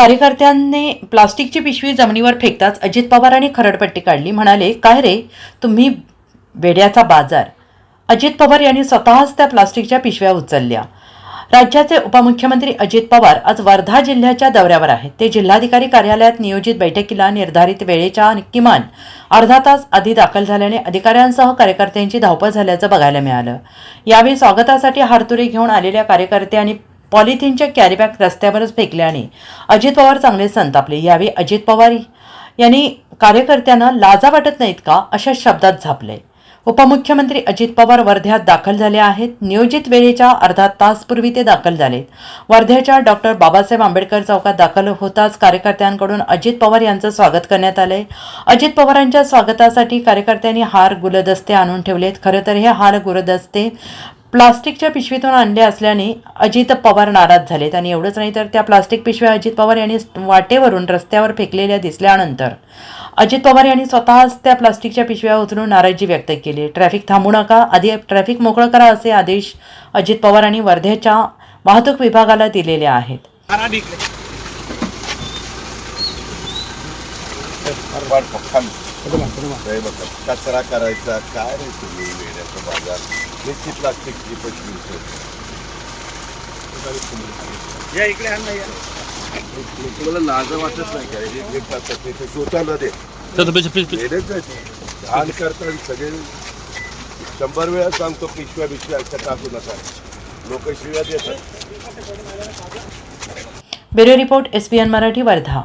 कार्यकर्त्यांनी प्लास्टिकची पिशवी जमिनीवर फेकताच अजित पवारांनी खरडपट्टी काढली. म्हणाले काय रे तुम्ही वेड्याचा बाजार. अजित पवार यांनी स्वतःच त्या प्लास्टिकच्या पिशव्या उचलल्या. राज्याचे उपमुख्यमंत्री अजित पवार आज वर्धा जिल्ह्याच्या दौऱ्यावर आहेत. ते जिल्हाधिकारी कार्यालयात नियोजित बैठकीला निर्धारित वेळेच्या किमान अर्धा तास आधी दाखल झाल्याने अधिकाऱ्यांसह कार्यकर्त्यांची धावपळ झाल्याचं बघायला मिळालं. यावेळी स्वागतासाठी हारतुरे घेऊन आलेल्या कार्यकर्त्यांनी पॉलिथिनच्या कॅरीबॅग रस्त्यावरच फेकल्याने अजित पवार चांगले संतापले. यावेळी अजित पवार यांनी कार्यकर्त्यांना लाजा वाटत नाहीत का अशा शब्दात झापले. उपमुख्यमंत्री अजित पवार वर्ध्यात दाखल झाले आहेत. नियोजित वेळेच्या अर्धा तासपूर्वी ते दाखल झालेत. वर्ध्याच्या डॉक्टर बाबासाहेब आंबेडकर चौकात दाखल होताच कार्यकर्त्यांकडून अजित पवार यांचं स्वागत करण्यात आलंय. अजित पवारांच्या स्वागतासाठी कार्यकर्त्यांनी हार गुलदस्ते आणून ठेवलेत. खरं तर हे हार गुलदस्ते प्लास्टिकच्या पिशवीतून आणले असल्याने अजित पवार नाराज झालेत आणि एवढंच नाही तर त्या प्लास्टिक पिशव्या अजित पवार यांनी वाटेवरून रस्त्यावर फेकलेल्या दिसल्यानंतर. अजित पवार यांनी स्वतःच त्या प्लास्टिकच्या पिशव्या उचलून नाराजी व्यक्त केली. ट्रॅफिक थांबू नका आधी ट्रॅफिक मोकळं करा असे आदेश अजित पवारांनी वर्ध्याच्या वाहतूक विभागाला दिलेले आहेत. नाही बघा कचरा करायचा काय रे तुम्ही वेड्याचं बाजार? निश्चित प्लास्टिकची पिशवी उचलते. या इकडे आण लाज वाटत नाही काय हे स्वतःला दे. घाण सगळे शंभर वेळा सांगतो पिशव्या बिशव्या अशा टाकू नका. लोक शिव्या देतात. Bureau report S Marathi Wardha.